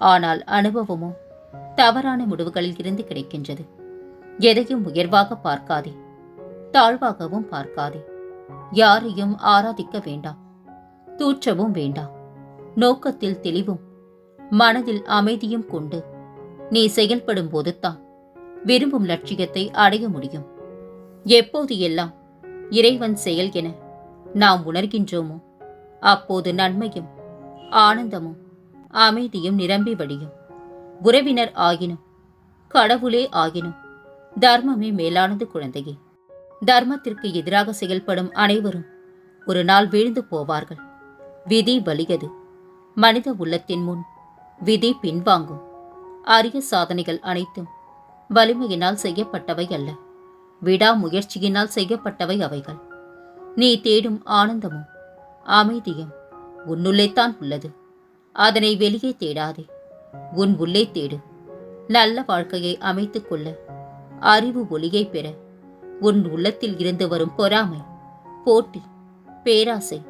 ஆனால் அனுபவமோ தவறான முடிவுகளில் இருந்து கிடைக்கின்றது. எதையும் உயர்வாக பார்க்காதே தாழ்வாகவும் பார்க்காதே. யாரையும் ஆராதிக்க வேண்டாம் தூற்றவும் வேண்டாம். நோக்கத்தில் தெளிவும் மனதில் அமைதியும் கொண்டு நீ செயல்படும் போதுதான் விரும்பும் லட்சியத்தை அடைய முடியும். எப்போது எல்லாம் இறைவன் செயல் என நாம் உணர்கின்றோமோ அப்போது நன்மையும் ஆனந்தமும் அமைதியும் நிரம்பி வடியும் உறவினர் ஆகினும் கடவுளே ஆகினும் தர்மமே மேலானது குழந்தையே. தர்மத்திற்கு எதிராக செயல்படும் அனைவரும் ஒரு நாள் வீழ்ந்து போவார்கள். விதி வலியது. மனித உள்ளத்தின் முன் விதி பின்வாங்கும். அரிய சாதனைகள் அனைத்தும் வலிமையினால் செய்யப்பட்டவை அல்ல. விடாமுயற்சியினால் செய்யப்பட்டவை அவைகள். நீ தேடும் ஆனந்தமும் அமைதியும் உன்னுள்ளேத்தான் உள்ளது. அதனை வெளியே தேடாதே. உன் உள்ளே தேடு. நல்ல வாழ்க்கையை அமைத்துக் கொள்ள. அறிவு ஒளியை பெற. உன் உள்ளத்தில் இருந்து வரும் பொறாமை போட்டி பேராசை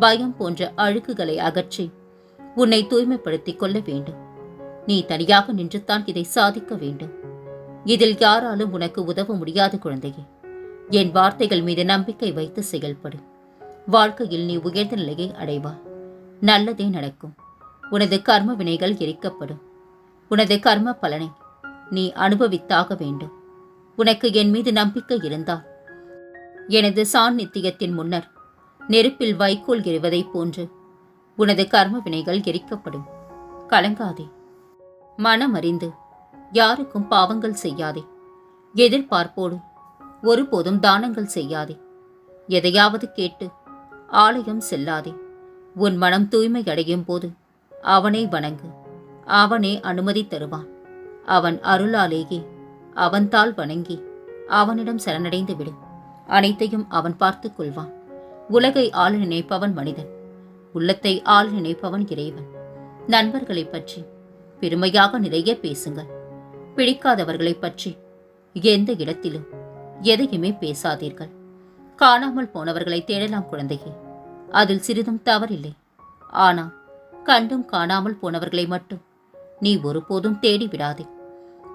பயம் போன்ற அழுக்குகளை அகற்றி உன்னை தூய்மைப்படுத்திக் கொள்ள வேண்டும். நீ தனியாக நின்றுத்தான் இதை சாதிக்க வேண்டும். இதில் யாராலும் உனக்கு உதவ முடியாத குழந்தையே. என் வார்த்தைகள் மீது நம்பிக்கை வைத்து செயல்படு. வாழ்க்கையில் நீ உயர்ந்த நிலையை அடைவாய். நல்லதே நடக்கும். உனது கர்ம வினைகள் எரிக்கப்படும். உனது கர்ம பலனை நீ அனுபவித்தாக வேண்டும். உனக்கு என் மீது நம்பிக்கை இருந்தால். எனது சாநித்தியத்தின் முன்னர் நெருப்பில் வைக்கோல் எறிவதைப் போன்று உனது கர்ம வினைகள் எரிக்கப்படும். கலங்காதே. மனமறிந்து யாருக்கும் பாவங்கள் செய்யாதே. எதிர்பார்ப்போடு ஒருபோதும் தானங்கள் செய்யாதே. எதையாவது கேட்டு ஆலயம் செல்லாதே. உன் மனம் தூய்மை அடையும் போது அவனை வணங்கு. அவனே அனுமதி தருவான். அவன் அருளாலேயே அவன்தால் வணங்கி அவனிடம் சரணடைந்து விடு. அனைத்தையும் அவன் பார்த்துக் கொள்வான். உலகை ஆள் நினைப்பவன் மனிதன். உள்ளத்தை ஆள் நினைப்பவன் இறைவன். நண்பர்களைப் பற்றி பெருமையாக நிறைய பேசுங்கள். பிடிக்காதவர்களைப் பற்றி எந்த இடத்திலும் எதையுமே பேசாதீர்கள். காணாமல் போனவர்களை தேடலாம் குழந்தையே. அதில் சிறிதும் தவறில்லை. ஆனால் கண்டும் காணாமல் போனவர்களை மட்டும் நீ ஒருபோதும் தேடி விடாதே.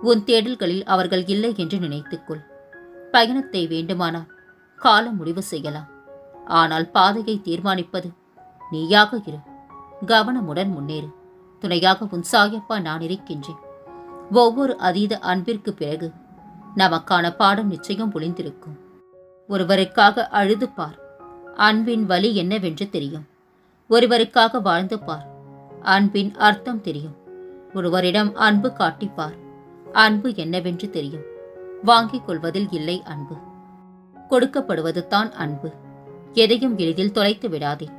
உன் தேடல்களில் அவர்கள் இல்லை என்று நினைத்துக்கொள் பயணத்தை வேண்டுமானால் காலம் முடிவு செய்யலாம். ஆனால் பாதையை தீர்மானிப்பது நீயாக இரு. கவனமுடன் முன்னேறு. துணையாக உன் சாயப்பா நான் இருக்கின்றேன். ஒவ்வொரு அதீத அன்பிற்கு பிறகு நமக்கான பாடம் நிச்சயம் ஒளிந்திருக்கும். ஒருவருக்காக அழுது பார். அன்பின் வலி என்னவென்று தெரியும். ஒருவருக்காக வாழ்ந்து பார். அன்பின் அர்த்தம் தெரியும். ஒருவரிடம் அன்பு காட்டிப்பார். அன்பு என்னவென்று தெரியும். வாங்கிக் கொள்வதில் இல்லை அன்பு. கொடுக்கப்படுவது தான் அன்பு. எதையும் எளிதில் தொலைத்து விடாதே.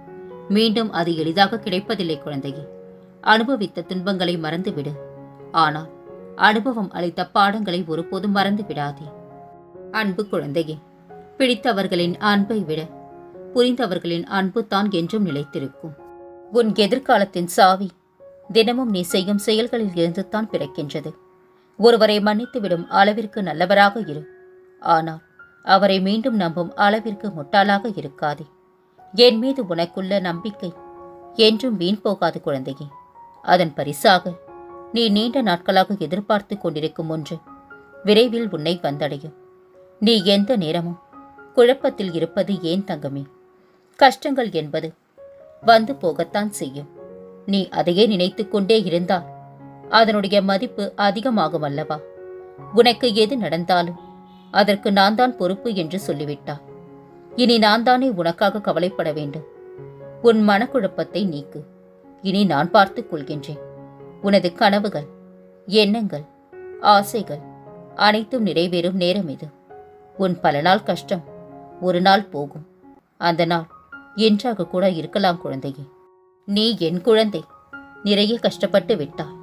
மீண்டும் அது எளிதாக கிடைப்பதில்லை குழந்தையே. அனுபவித்த துன்பங்களை மறந்துவிடு. ஆனால் அனுபவம் அளித்த பாடங்களை ஒருபோதும் மறந்து விடாதே. அன்பு குழந்தையே பிடித்தவர்களின் அன்பை விட புரிந்தவர்களின் அன்பு தான் என்றும் நிலைத்திருக்கும். உன் எதிர்காலத்தின் சாவி. தினமும் நீ செய்யும் செயல்களில் இருந்துதான் பிறக்கின்றது. ஒருவரை மன்னித்துவிடும் அளவிற்கு நல்லவராக இரு. ஆனால் அவரை மீண்டும் நம்பும் அளவிற்கு முட்டாளாக இருக்காதே. என் மீது உனக்குள்ள நம்பிக்கை. என்றும் வீண் போகாது குழந்தையே. அதன் பரிசாக நீ நீண்ட நாட்களாக எதிர்பார்த்து கொண்டிருக்கும் ஒன்று விரைவில் உன்னை வந்தடையும். நீ எந்த நேரமும் குழப்பத்தில் இருப்பது ஏன் தங்கமே? கஷ்டங்கள் என்பது வந்து போகத்தான் செய்யும். நீ அதையே நினைத்து கொண்டே இருந்தால் அதனுடைய மதிப்பு அதிகமாகும் அல்லவா? உனக்கு எது நடந்தாலும் அதற்கு நான் தான் பொறுப்பு என்று சொல்லிவிட்டார். இனி நான் தானே உனக்காக கவலைப்பட வேண்டும். உன் மனக்குழப்பத்தை நீக்கு. இனி நான் பார்த்துக் கொள்கின்றேன். உனது கனவுகள் எண்ணங்கள் ஆசைகள் அனைத்தும் நிறைவேறும் நேரம் இது. உன் பல நாள் கஷ்டம் ஒரு நாள் போகும். அந்த நாள் என்றாக கூட இருக்கலாம் குழந்தையே. நீ என் குழந்தை. நிறைய கஷ்டப்பட்டு விட்டாய்.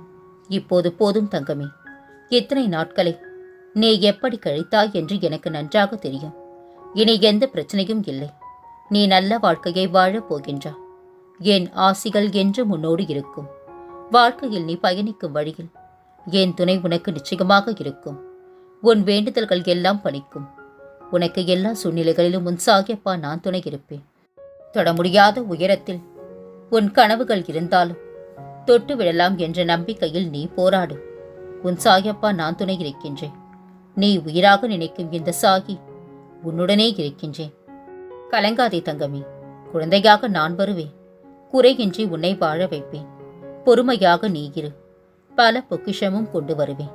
இப்போது போதும் தங்கமே. இத்தனை நாட்களை. நீ எப்படி கழித்தாய் என்று எனக்கு நன்றாக தெரியும். இனி எந்த பிரச்சனையும் இல்லை. நீ நல்ல வாழ்க்கையை வாழப் போகின்றா என் ஆசிகள் என்று முன்னோடு இருக்கும். வாழ்க்கையில் நீ பயணிக்கும் வழியில் என் துணை உனக்கு நிச்சயமாக இருக்கும். உன் வேண்டுதல்கள் எல்லாம் பணிக்கும். உனக்கு எல்லா சூழ்நிலைகளிலும் உன் சாகியப்பா நான் துணை இருப்பேன். தொட முடியாத உயரத்தில். உன் கனவுகள் இருந்தாலும் தொட்டு விடலாம் என்ற நம்பிக்கையில் நீ போராடு. உன் சாயப்பா நான் துணை இருக்கின்றேன். நீ உயிராக நினைக்கும் இந்த சாகி உன்னுடனே இருக்கின்றேன். கலங்காதே தங்கமே குழந்தையாக நான் வருவேன். குறையின்றி உன்னை வாழ வைப்பேன். பொறுமையாக நீ இரு. பல பொக்கிஷமும் கொண்டு வருவேன்.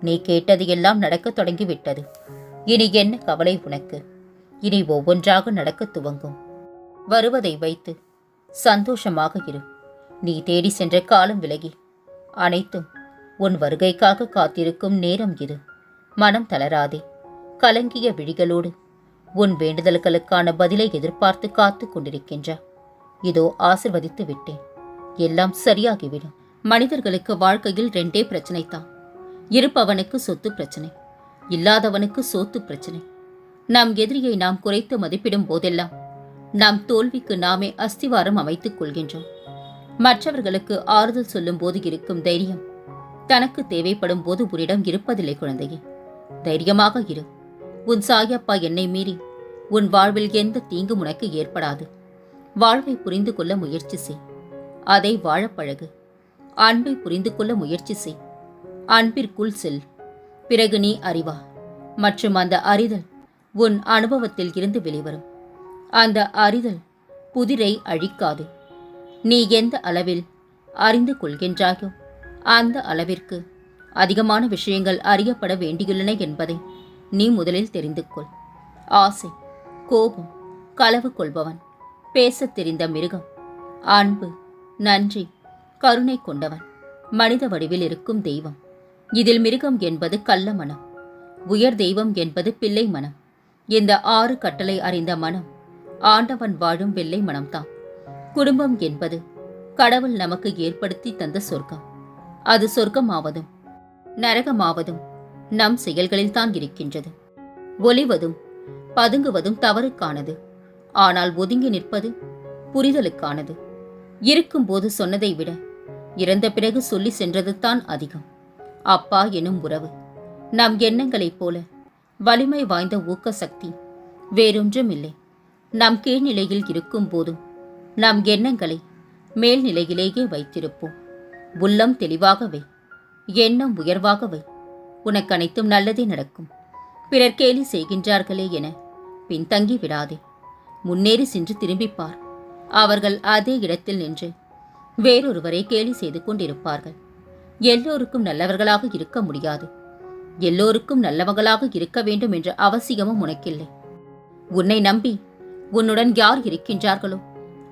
நீ கேட்டது எல்லாம் நடக்கத் தொடங்கிவிட்டது. இனி என்ன கவலை உனக்கு? இனி ஒவ்வொன்றாக நடக்கத் துவங்கும். வருவதை வைத்து சந்தோஷமாக இரு. நீ தேடி சென்ற காலம் விலகி. அனைத்தும் உன் வருகைக்காக காத்திருக்கும் நேரம் இது. மனம் தளராதே. கலங்கிய விழிகளோடு உன் வேண்டுதல்களுக்கான பதிலை எதிர்பார்த்து காத்து கொண்டிருக்கின்ற. இதோ ஆசிர்வதித்து விட்டேன். எல்லாம் சரியாகிவிடும். மனிதர்களுக்கு வாழ்க்கையில் ரெண்டே பிரச்சனை தான் இருப்பவனுக்கு சொத்து பிரச்சனை இல்லாதவனுக்கு சோத்து பிரச்சனை. நம் எதிரியை நாம் குறைத்து மதிப்பிடும் போதெல்லாம் நாம் தோல்விக்கு நாமே அஸ்திவாரம் அமைத்துக் கொள்கின்றோம். மற்றவர்களுக்கு ஆறுதல் சொல்லும் போது இருக்கும் தைரியம். தனக்கு தேவைப்படும் போது உன்னிடம் இருப்பதில்லை குழந்தையே. தைரியமாக இரு. உன் சாயப்பா என்னை மீறி. உன் வாழ்வில் எந்த தீங்கும் உனக்கு ஏற்படாது. வாழ்வை புரிந்து கொள்ள முயற்சி செய். அதை வாழப்பழகு அன்பை புரிந்து கொள்ள முயற்சி செய். அன்பிற்குள் செல். பிறகு நீ அறிவா மற்றும் அந்த அறிதல் உன் அனுபவத்தில் இருந்து வெளிவரும். அந்த அறிதல் புதிரை அழிக்காது. நீ எந்த அளவில் அறிந்து கொள்கின்றாயோ அந்த அளவிற்கு அதிகமான விஷயங்கள் அறியப்பட வேண்டியுள்ளன என்பதை நீ முதலில் தெரிந்து கொள். ஆசை கோபம் களவு கொள்பவன் பேசத் தெரிந்த மிருகம் அன்பு நன்றி கருணை கொண்டவன் மனித வடிவில் இருக்கும் தெய்வம். இதில் மிருகம் என்பது கள்ள மனம் உயர் தெய்வம் என்பது பிள்ளை மனம். இந்த ஆறு கட்டளை அறிந்த மனம் ஆண்டவன் வாழும் வெள்ளை மனம்தான். குடும்பம் என்பது கடவுள் நமக்கு ஏற்படுத்தி தந்த சொர்க்கம். அது சொர்க்கமாவதும் நரகமாவதும் நம் செயல்களில்தான் இருக்கின்றது. ஒலிவதும் பதுங்குவதும் தவறுக்கானது. ஆனால் ஒதுங்கி நிற்பது புரிதலுக்கானது. இருக்கும்போது சொன்னதை விட இறந்த பிறகு சொல்லி சென்றது தான் அதிகம். அப்பா எனும் உறவு நம் எண்ணங்களைப் போல வலிமை வாய்ந்த ஊக்க சக்தி வேறொன்றும் இல்லை நாம் கீழ்நிலையில் இருக்கும் போதும் நாம் எண்ணங்களை மேல்நிலையிலேயே வைத்திருப்போம். உள்ளம் தெளிவாகவே எண்ணம் உயர்வாகவே உனக்கு அனைத்தும் நல்லதே நடக்கும். பிறர் கேலி செய்கின்றார்களே என பின்தங்கி விடாதே. முன்னேறி சென்று திரும்பிப்பார். அவர்கள் அதே இடத்தில் நின்று வேறொருவரை கேலி செய்து கொண்டிருப்பார்கள். எல்லோருக்கும் நல்லவர்களாக இருக்க முடியாது. எல்லோருக்கும் நல்லவர்களாக இருக்க வேண்டும் என்ற அவசியமும் உனக்கில்லை. உன்னை நம்பி உன்னுடன் யார் இருக்கின்றார்களோ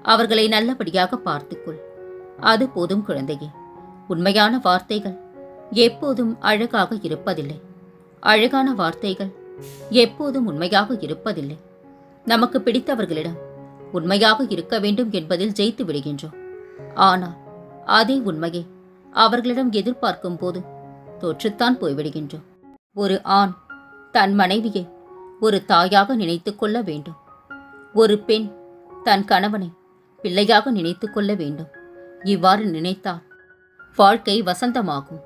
அவர்களை நல்லபடியாக பார்த்துக்கொள். அது போதும் குழந்தையே. உண்மையான வார்த்தைகள் எப்போதும் அழகாக இருப்பதில்லை. அழகான வார்த்தைகள் எப்போதும் உண்மையாக இருப்பதில்லை. நமக்கு பிடித்தவர்களிடம் உண்மையாக இருக்க வேண்டும் என்பதில் ஜெயித்து விடுகின்றோம். ஆனால் அதே உண்மையை அவர்களிடம் எதிர்பார்க்கும் போது தோற்றுத்தான் போய்விடுகின்றோம். ஒரு ஆண் தன் மனைவியை ஒரு தாயாக நினைத்து கொள்ள வேண்டும். ஒரு பெண் தன் கணவனை பிள்ளையாக நினைத்து கொள்ள வேண்டும். இவ்வாறு நினைத்தால் வாழ்க்கை வசந்தமாகும்.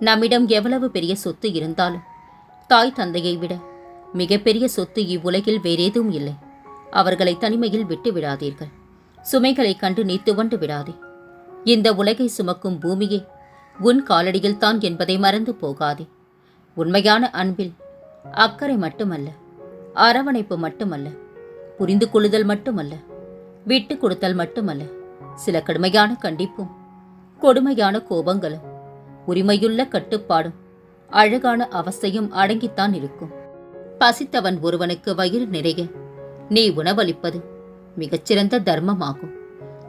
நம்மிடம் எவ்வளவு பெரிய சொத்து இருந்தாலும் தாய் தந்தையை விட மிகப்பெரிய சொத்து இவ்வுலகில் வேறேதும் இல்லை. அவர்களை தனிமையில் விட்டு விடாதீர்கள். சுமைகளைக் கண்டு நீ துவண்டு விடாதே. இந்த உலகை சுமக்கும் பூமியே உன் காலடியில் தான் என்பதை மறந்து போகாதே. உண்மையான அன்பில் அக்கறை மட்டுமல்ல அரவணைப்பு மட்டுமல்ல புரிந்து கொள்ளுதல் மட்டுமல்ல விட்டு கொடுத்தல் மட்டுமல்ல சில கடுமையான கண்டிப்பும் கொடுமையான கோபங்களும் உரிமையுள்ள கட்டுப்பாடும் அழகான அவஸ்தையும் அடங்கித்தான் இருக்கும். பசித்தவன் ஒருவனுக்கு வயிறு நிறைய நீ உணவளிப்பது மிகச்சிறந்த தர்மமாகும்.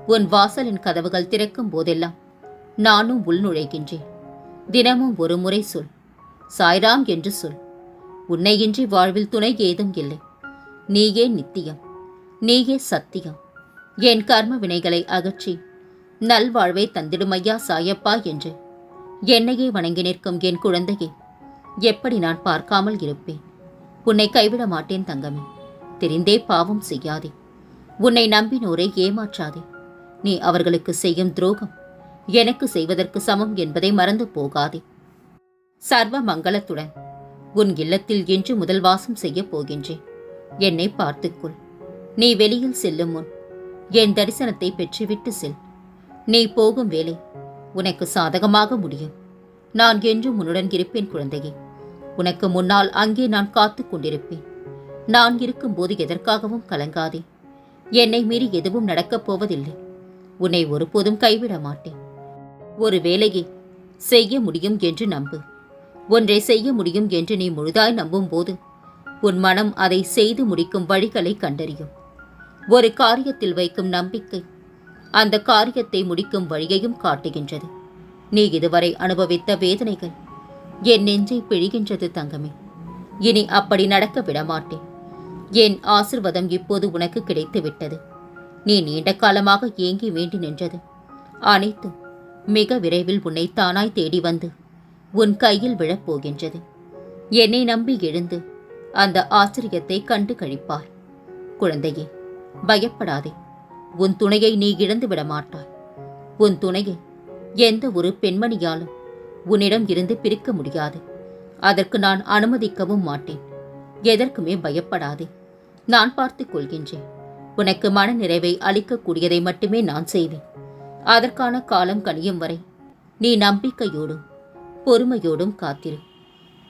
உன் வாசலின் கதவுகள் திறக்கும் போதெல்லாம் நானும் உள்நுழைகின்றேன் தினமும் ஒரு முறை சொல் சாய்ராம் என்று சொல். உன்னையின்றி வாழ்வில் துணை ஏதும் இல்லை. நீயே நித்தியம் நீயே சத்தியம். என் கர்ம வினைகளை அகற்றி நல்வாழ்வை தந்திடுமையா சாயப்பா என்று. என்னையே வணங்கி நிற்கும் என் குழந்தையை எப்படி நான் பார்க்காமல் இருப்பேன்? உன்னை கைவிட மாட்டேன் தங்கமே தெரிந்தே பாவம் செய்யாதே. உன்னை நம்பினோரை ஏமாற்றாதே. நீ அவர்களுக்கு செய்யும் துரோகம் எனக்கு செய்வதற்கு சமம் என்பதை மறந்து போகாதே. சர்வ மங்களத்துடன் உன் இல்லத்தில் இன்று முதல் வாசம் செய்யப் போகின்றேன். என்னை பார்த்துக்கொள். நீ வெளியில் செல்லும் முன் என் தரிசனத்தை பெற்றுவிட்டு செல். நீ போகும் வேலை உனக்கு சாதகமாக முடியும். நான் என்றும் உன்னுடன் இருப்பேன் குழந்தையே. உனக்கு முன்னால் அங்கே நான் காத்து கொண்டிருப்பேன். நான் இருக்கும்போது எதற்காகவும் கலங்காதே. என்னை மீறி எதுவும் நடக்கப் போவதில்லை. உன்னை ஒருபோதும் கைவிட மாட்டேன். ஒரு வேலையை செய்ய முடியும் என்று நம்பு. ஒன்றை செய்ய முடியும் என்று நீ முழுதாய் நம்பும்போது உன் மனம் அதை செய்து முடிக்கும் வழிகளை கண்டறியும். ஒரு காரியத்தில் வைக்கும் நம்பிக்கை அந்த காரியத்தை முடிக்கும் வழியையும் காட்டுகின்றது. நீ இதுவரை அனுபவித்த வேதனைகள் என் நெஞ்சை பிழிகின்றது தங்கமே. இனி அப்படி நடக்க விடமாட்டேன். என் ஆசிர்வாதம் இப்போது உனக்கு கிடைத்துவிட்டது. நீ நீண்ட காலமாக ஏங்கி வேண்டி நின்றது. அனைத்தும் மிக விரைவில் உன்னை தானாய் தேடி வந்து உன் கையில் விழப் போகின்றது என்னை நம்பி எழுந்து அந்த ஆச்சரியத்தை கண்டு கழிப்பாய். குழந்தையே பயப்படாதே. உன் துணையை நீ இழந்து விட மாட்டாய் உன் துணையை எந்த ஒரு பெண்மணியாலும் உன்னிடம் இருந்து பிரிக்க முடியாது. அதற்கு நான் அனுமதிக்கவும் மாட்டேன். எதற்குமே பயப்படாதே. நான் பார்த்துக் கொள்கின்றேன். உனக்கு மன நிறைவை அளிக்கக்கூடியதை மட்டுமே நான் செய்வேன். அதற்கான காலம் கனியும் வரை நீ நம்பிக்கையோடும் பொறுமையோடும் காத்திரு.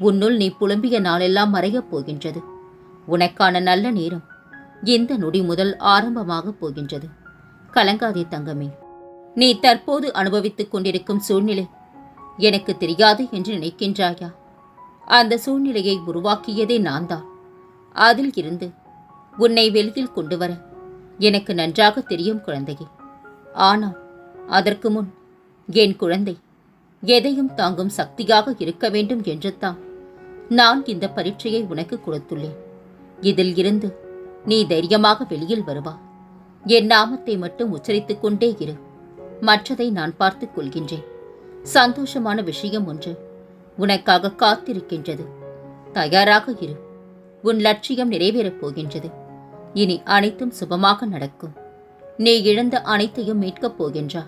உன்னுள் நீ புலம்பிய நாளெல்லாம் மறையப் போகின்றது. உனக்கான நல்ல நேரம் இந்த நொடி முதல் ஆரம்பமாகப் போகின்றது. கலங்காதே தங்கமே. நீ தற்போது அனுபவித்துக் கொண்டிருக்கும் சூழ்நிலை எனக்கு தெரியாது என்று நினைக்கின்றாயா? அந்த சூழ்நிலையை உருவாக்கியதே நான் தான் அதில் இருந்து உன்னை வெளியில் கொண்டு வர எனக்கு நன்றாக தெரியும் குழந்தையே. ஆனால் அதற்கு முன் என் குழந்தை எதையும் தாங்கும் சக்தியாக இருக்க வேண்டும் என்று தான் நான் இந்த பரீட்சையை உனக்கு கொடுத்துள்ளேன். இதில் இருந்து நீ தைரியமாக வெளியில் வருவா. என் நாமத்தை மட்டும் உச்சரித்துக் கொண்டே இரு. மற்றதை நான் பார்த்துக் கொள்கின்றேன். சந்தோஷமான விஷயம் ஒன்று உனக்காக காத்திருக்கின்றது. தயாராக இரு. உன் லட்சியம் நிறைவேறப் போகின்றது. இனி அனைத்தும் சுபமாக நடக்கும். நீ இழந்த அனைத்தையும் மீட்கப் போகின்றா.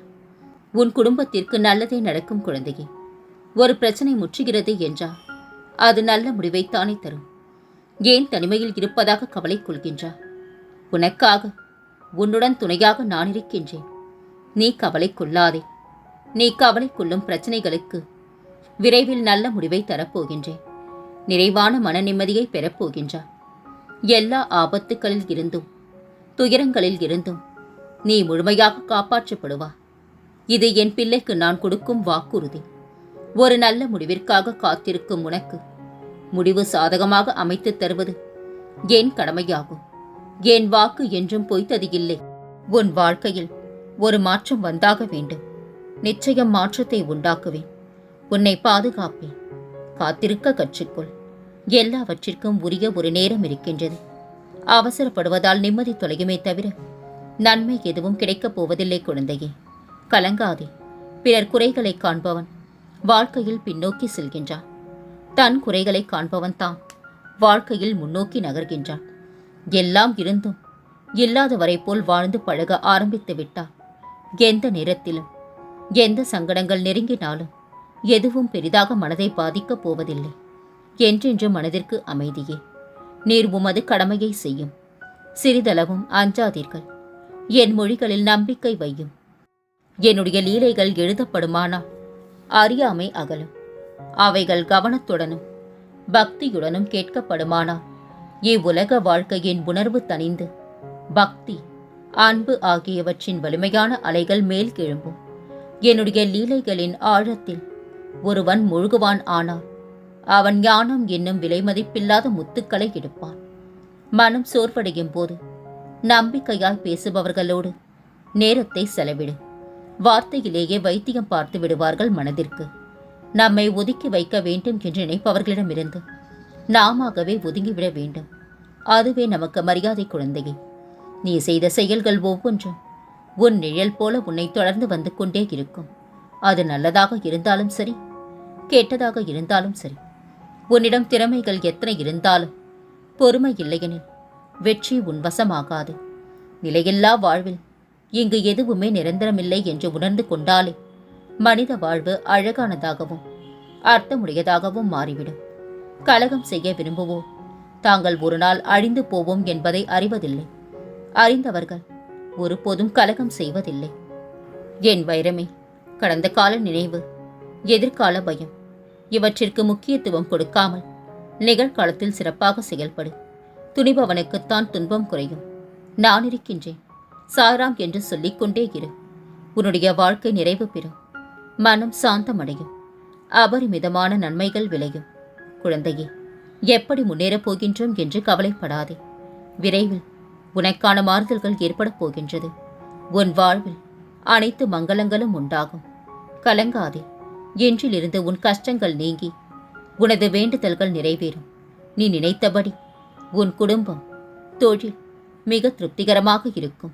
உன் குடும்பத்திற்கு நல்லதே நடக்கும் குழந்தையே. ஒரு பிரச்சனை முற்றுகிறது என்றா அது நல்ல முடிவைத்தானே தரும். ஏன் தனிமையில் இருப்பதாக கவலை கொள்கின்றா உனக்காக உன்னுடன் துணையாக நான் இருக்கின்றேன். நீ கவலை கொள்ளாதே. நீ கவலை கொள்ளும் பிரச்சனைகளுக்கு விரைவில் நல்ல முடிவை தரப்போகின்றேன். நிறைவான மன நிம்மதியை பெறப்போகின்றா எல்லா ஆபத்துக்களில் இருந்தும் துயரங்களில் இருந்தும் நீ முழுமையாக காப்பாற்றப்படுவா இது என் பிள்ளைக்கு நான் கொடுக்கும் வாக்குறுதி. ஒரு நல்ல முடிவிற்காக காத்திருக்கும் உனக்கு. முடிவு சாதகமாக அமைத்துத் தருவது என் கடமையாகும். என் வாக்கு என்றும் பொய்த்தது இல்லை உன் வாழ்க்கையில் ஒரு மாற்றம் வந்தாக வேண்டும். நிச்சயம் மாற்றத்தை உண்டாக்குவேன். உன்னை பாதுகாப்பேன். காத்திருக்க கற்றுக்கொள். எல்லாவற்றிற்கும் உரிய ஒரு நேரம் இருக்கின்றது. அவசரப்படுவதால் நிம்மதி தொலையுமே தவிர நன்மை எதுவும் கிடைக்கப் போவதில்லை குழந்தையே. கலங்காதே. பிறர் குறைகளை காண்பவன். வாழ்க்கையில் பின்னோக்கி செல்கின்றான். தன் குறைகளை காண்பவன் தான். வாழ்க்கையில் முன்னோக்கி நகர்கின்றான். எல்லாம் இருந்தும் இல்லாதவரை போல் வாழ்ந்து பழக ஆரம்பித்து விட்டான். எந்த நேரத்திலும் எந்த சங்கடங்கள் நெருங்கினாலும் எதுவும் பெரிதாக மனதை பாதிக்கப் போவதில்லை. என்றென்று மனதிற்கு அமைதியே. நீர் உமது கடமையை செய்யும். சிறிதளவும் அஞ்சாதீர்கள். என் மொழிகளில் நம்பிக்கை வையும். என்னுடைய லீலைகள் எழுதப்படுமானால் அறியாமை அகலும். அவைகள் கவனத்துடனும் பக்தியுடனும் கேட்கப்படுமானால் இவ்வுலக வாழ்க்கையின் உணர்வு தணிந்து பக்தி அன்பு ஆகியவற்றின் வலிமையான அலைகள் மேல் கிளம்பும். என்னுடைய லீலைகளின் ஆழத்தில் ஒருவன் முழுகுவான் ஆனால் அவன் ஞானம் என்னும் விலைமதிப்பில்லாத முத்துக்களை எடுப்பான். மனம் சோர்வடையும் போது நம்பிக்கையாய் பேசுபவர்களோடு நேரத்தை செலவிடும் வார்த்தையிலேயே வைத்தியம் பார்த்து விடுவார்கள் மனதிற்கு. நம்மை ஒதுக்கி வைக்க வேண்டும் என்று நினைப்பவர்களிடமிருந்து நாமாகவே ஒதுங்கிவிட வேண்டும். அதுவே நமக்கு மரியாதை குழந்தையே. நீ செய்த செயல்கள் ஒவ்வொன்றும் உன் நிழல் போல உன்னை தொடர்ந்து வந்து கொண்டே இருக்கும். அது நல்லதாக இருந்தாலும் சரி கெட்டதாக இருந்தாலும் சரி. உன்னிடம் திறமைகள் எத்தனை இருந்தாலும் பொறுமை இல்லையெனில் வெற்றி உன் வசமாகாது. நிலையில்லா வாழ்வில் இங்கு எதுவுமே நிரந்தரமில்லை என்று உணர்ந்து கொண்டாலே மனித வாழ்வு அழகானதாகவும் அர்த்தமுடையதாகவும் மாறிவிடும். கலகம் செய்ய விரும்புவோம். தாங்கள் ஒரு நாள் அழிந்து போவோம் என்பதை அறிவதில்லை. அறிந்தவர்கள் ஒருபோதும் கலகம் செய்வதில்லை. என் வைரமே கடந்த கால நினைவு எதிர்கால பயம் இவற்றிற்கு முக்கியத்துவம் கொடுக்காமல் நிகழ்காலத்தில் சிறப்பாக செயல்படு. துணிபவனுக்குத்தான் துன்பம் குறையும். நான் இருக்கின்றேன். சாராம் என்று சொல்லிக்கொண்டே இரு. உன்னுடைய வாழ்க்கை நிறைவு பெறும் மனம் சாந்தமடையும். அபரிமிதமான நன்மைகள் விளையும். குழந்தையே எப்படி முன்னேறப் போகின்றோம் என்று கவலைப்படாதே. விரைவில் உனக்கான மாறுதல்கள் ஏற்படப் போகின்றது. உன் வாழ்வில் அனைத்து மங்களங்களும் உண்டாகும். கலங்காதே. என்றிலிருந்து உன் கஷ்டங்கள் நீங்கி உனது வேண்டுதல்கள் நிறைவேறும். நீ நினைத்தபடி உன் குடும்பம் தொழில் மிக திருப்திகரமாக இருக்கும்.